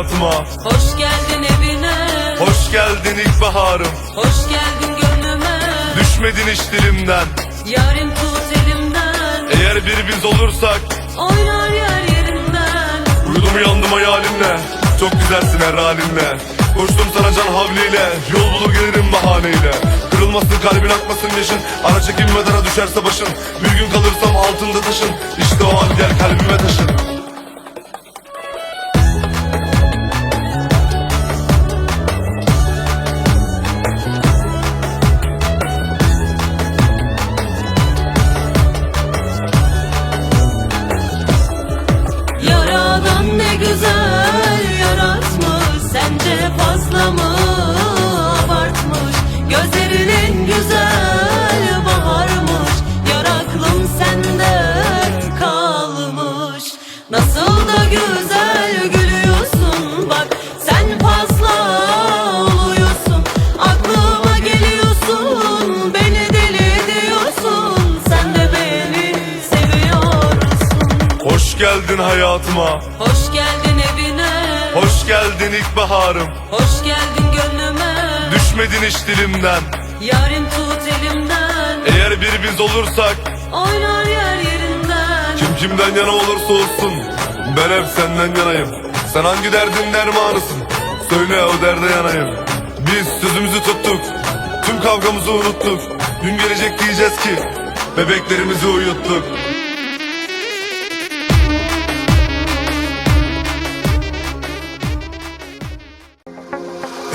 hayatıma Hoş geldin evine. Hoş geldin ilkbaharım. Hoş geldin gönlüme. Düşmedin hiç dilimden. Yarın tut elimden. Eğer bir biz olursak. Oynar yer yerinden. Uyudum uyandım hayalinle Çok güzelsin her halinle. Koştum sana can havliyle. Yol bulur gelirim bahaneyle. Kırılmasın kalbin akmasın yaşın. Ara çekilmeden düşerse başın. Bir gün kalırsam altında taşın. İşte o an gel kalbime taşın geldin hayatıma. Hoş geldin evine. Hoş geldin ilkbaharım Hoş geldin gönlüme. Düşmedin hiç dilimden. Yarın tut elimden. Eğer bir biz olursak. Oynar yer yerinden. Kim kimden yana olursa olsun. Ben hep senden yanayım. Sen hangi derdin dermanısın? Söyle o derde yanayım. Biz sözümüzü tuttuk. Tüm kavgamızı unuttuk. Gün gelecek diyeceğiz ki Bebeklerimizi uyuttuk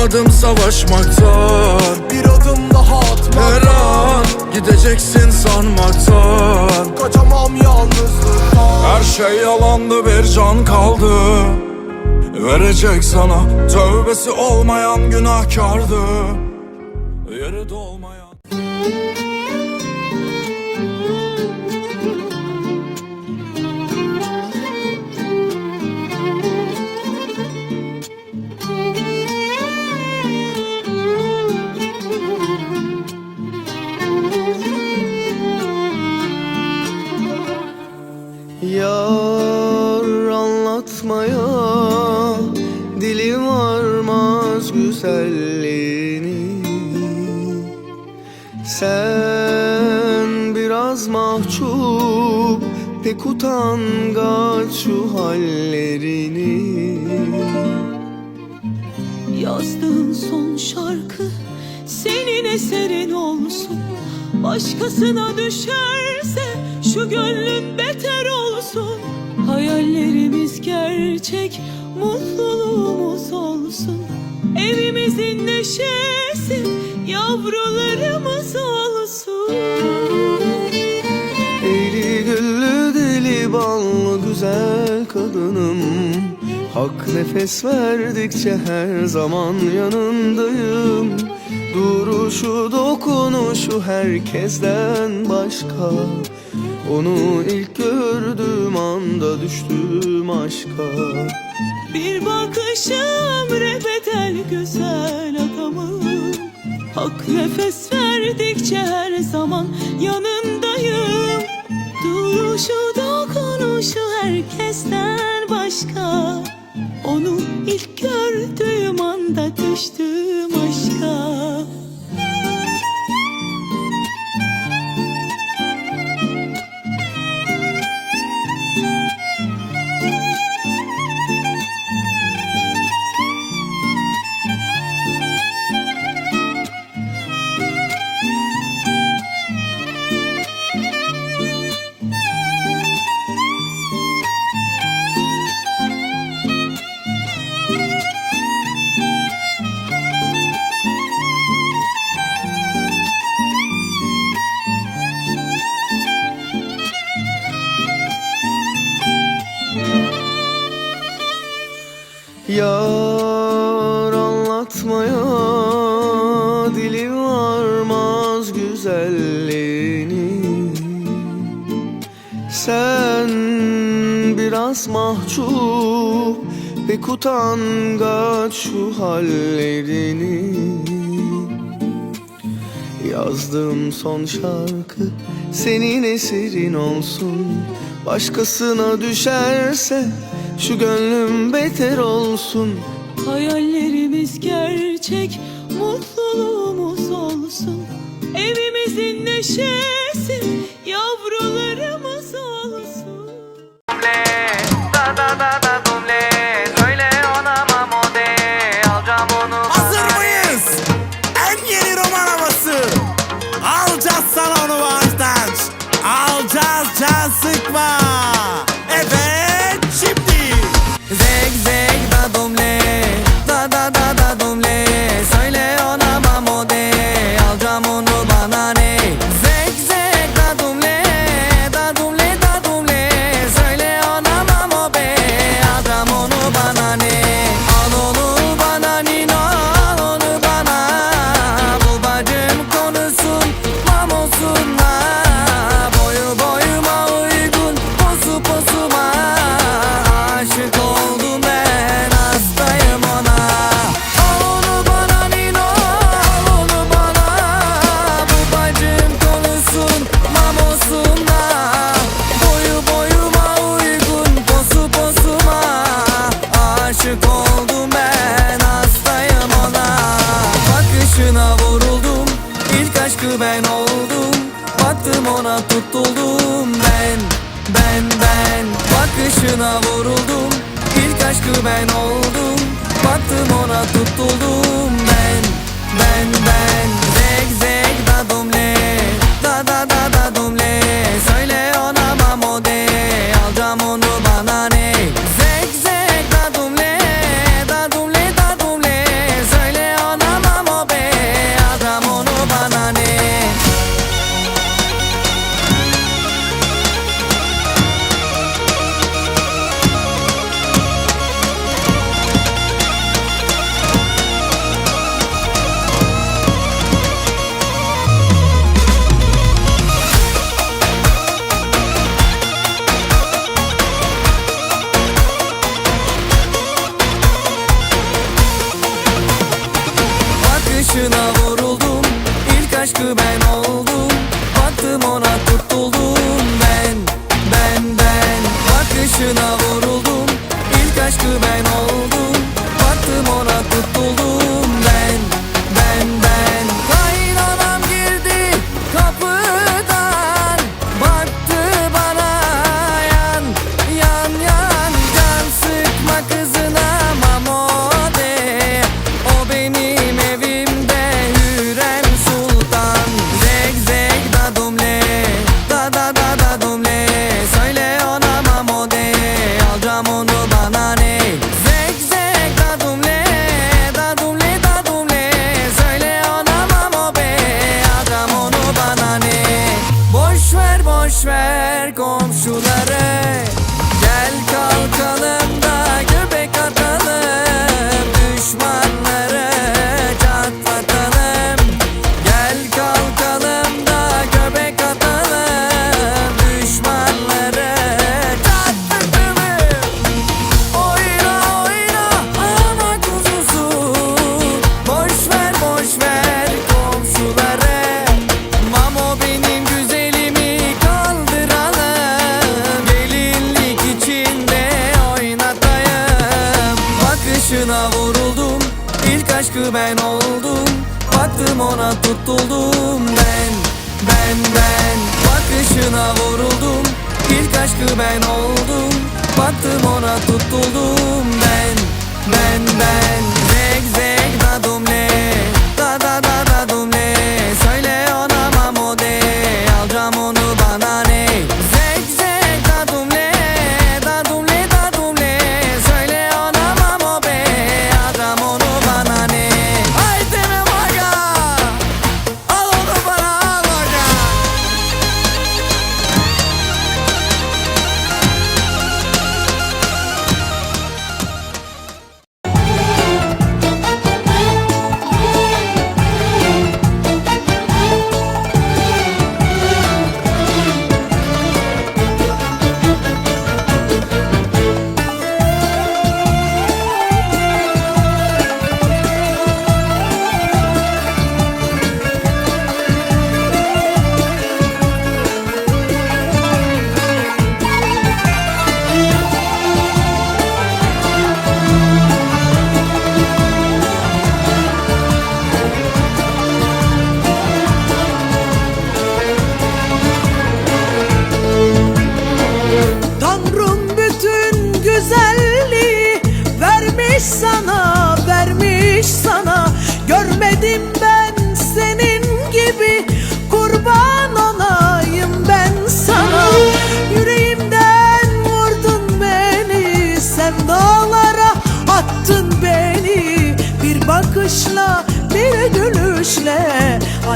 bıkmadım savaşmaktan Bir adım daha Her atmak an gideceksin sanmaktan Kaçamam yalnızlıktan. Her şey yalandı bir can kaldı. Verecek sana tövbesi olmayan günahkardı. Yeri dolmayan güzelliğini. Sen biraz mahcup pek utangaç şu hallerini. Yazdığın son şarkı Senin eserin olsun. Başkasına düşerse Şu gönlün beter olsun. Hayallerimiz gerçek Mutluluğumuz olsun Evimizin neşesi Yavrularımız olsun. Eli güllü deli ballı güzel kadınım. Hak nefes verdikçe her zaman yanındayım. Duruşu dokunuşu herkesten başka. Onu ilk gördüğüm anda düştüm aşka Bir bakışım rebeder güzel adamım Hak nefes verdikçe her zaman yanındayım. Duruşu dokunuşu herkesten başka. Onu ilk gördüğüm anda düştüm Yar anlatmaya dili varmaz güzelliğini. Sen biraz mahcup pek utangaç şu hallerini. Yazdığım son şarkı senin eserin olsun. Başkasına düşerse şu gönlüm beter olsun. Hayallerimiz gerçek Mutluluğumuz olsun. Evimizin neşesi aşkı ben oldum. Baktım ona tutuldum ben Ben ben Bakışına vuruldum. İlk aşkı ben oldum. Baktım ona tutuldum ben Ben ben. Zeg zeg da le. Da da da da Taşına vuruldum. İlk aşkı ben oldum. Baktım ona tutuldum. Ben, ben, ben. Zeg zeg da ne? Da da da da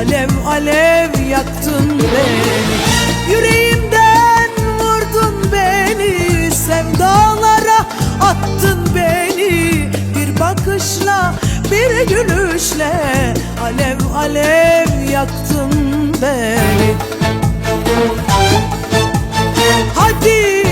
Alev alev yaktın beni. Yüreğimden vurdun beni Sevdalara attın beni. Bir bakışla bir gülüşle Alev alev yaktın beni. Hadi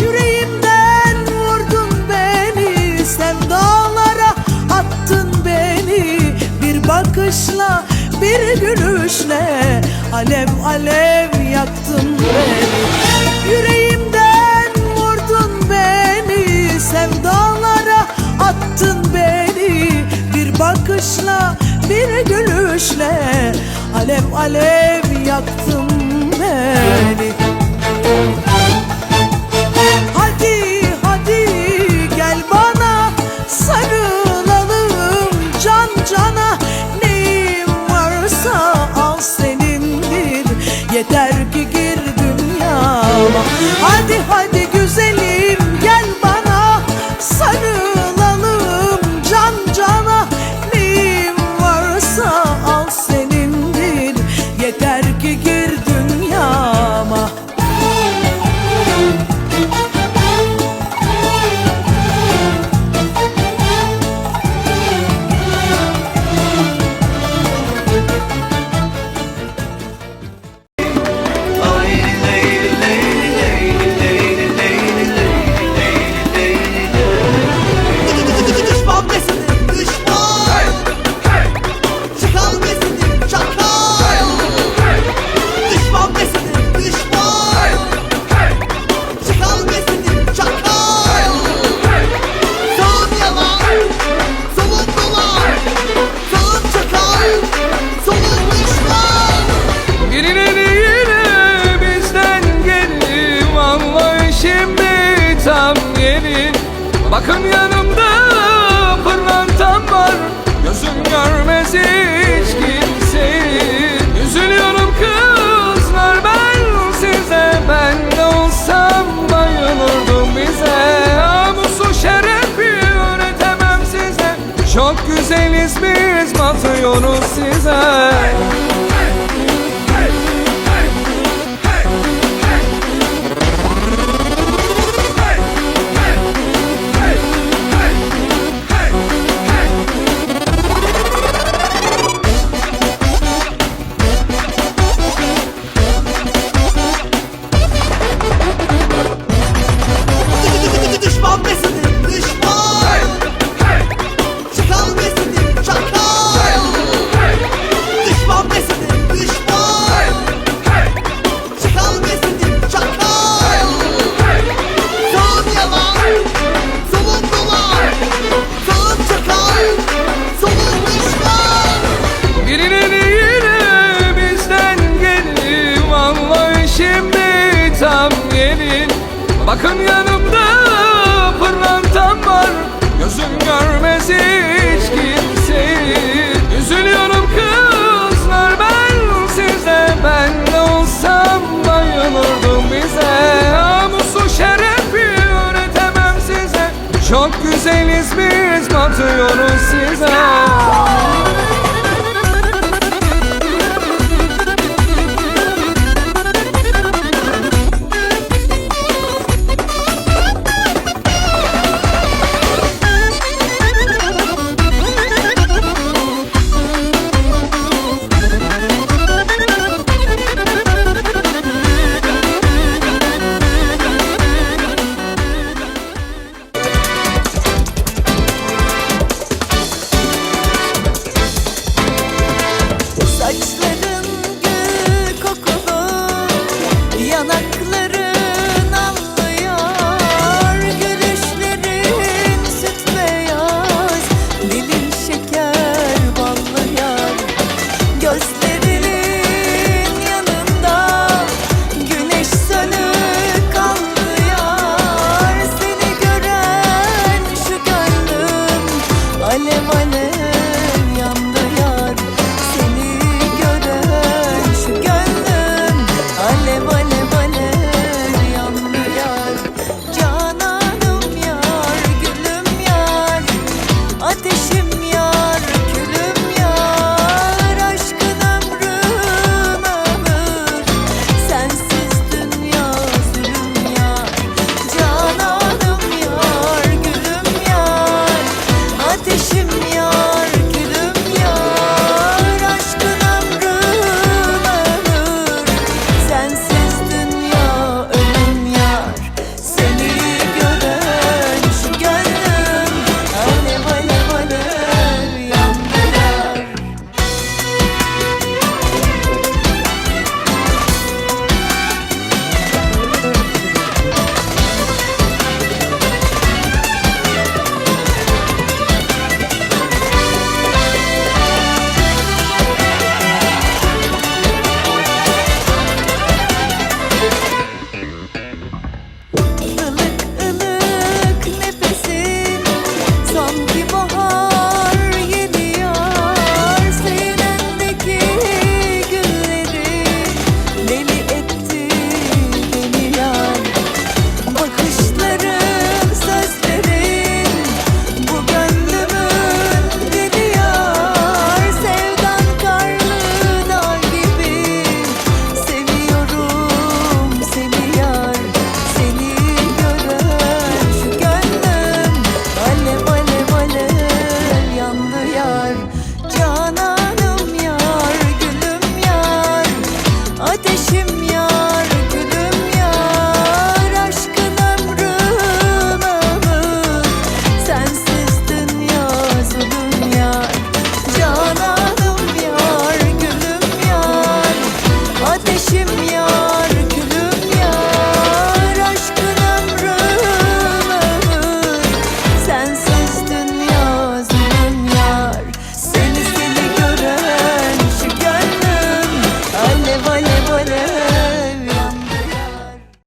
Yüreğimden vurdun beni Sevdalara attın beni. Bir bakışla bir gülüşle Alev alev yaktın beni. Yüreğimden vurdun beni Sevdalara attın beni. Bir bakışla bir gülüşle Alev alev yaktın yeter ki gir dünyama. Hadi hadi Yunus. Bakın yanımda pırlantam var. Gözüm görmez hiç kimseyi Üzülüyorum kızlar ben size Ben de olsam bayılırdım bize. Namusu şerefi öğretemem size. Çok güzeliz biz batıyoruz